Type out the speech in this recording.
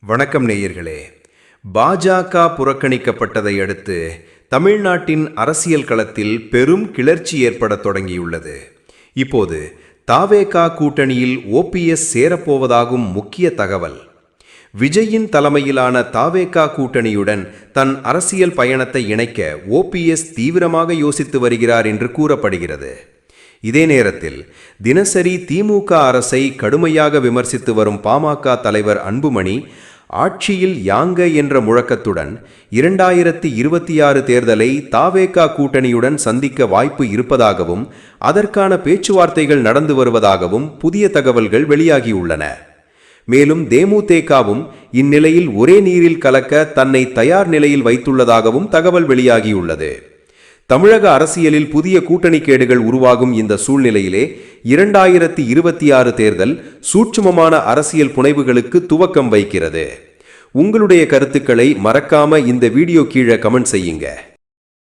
வணக்கம் நேயர்களே. பாஜக புறக்கணிக்கப்பட்டதை அடுத்து தமிழ்நாட்டின் அரசியல் களத்தில் பெரும் கிளர்ச்சி ஏற்படத் தொடங்கியுள்ளது. இப்போது தாவேகா கூட்டணியில் ஓபிஎஸ் சேரப்போவதாகும் முக்கிய தகவல். விஜயின் தலைமையிலான தாவேகா கூட்டணியுடன் தன் அரசியல் பயணத்தை இணைக்க ஓபிஎஸ் தீவிரமாக யோசித்து வருகிறார் என்று கூறப்படுகிறது. இதே நேரத்தில் தினசரி திமுக அரசை கடுமையாக விமர்சித்து வரும் பாமக தலைவர் அன்புமணி ஆட்சியில் யாங்க என்ற முழக்கத்துடன் இரண்டாயிரத்தி இருபத்தி ஆறு தேர்தலை தாவேகா கூட்டணியுடன் சந்திக்க வாய்ப்பு இருப்பதாகவும் அதற்கான பேச்சுவார்த்தைகள் நடந்து வருவதாகவும் புதிய தகவல்கள் வெளியாகியுள்ளன. மேலும் தேமுதேகாவும் இந்நிலையில் ஒரே நீரில் கலக்க தன்னை தயார் நிலையில் வைத்துள்ளதாகவும் தகவல் வெளியாகியுள்ளது. தமிழக அரசியலில் புதிய கூட்டணி கேடுகள் உருவாகும் இந்த சூழ்நிலையிலே இரண்டாயிரத்தி இருபத்தி ஆறு தேர்தல் சூட்சுமமான அரசியல் புனைவுகளுக்கு துவக்கம் வைக்கிறது. உங்களுடைய கருத்துக்களை மறக்காம இந்த வீடியோ கீழே கமெண்ட் செய்யுங்க.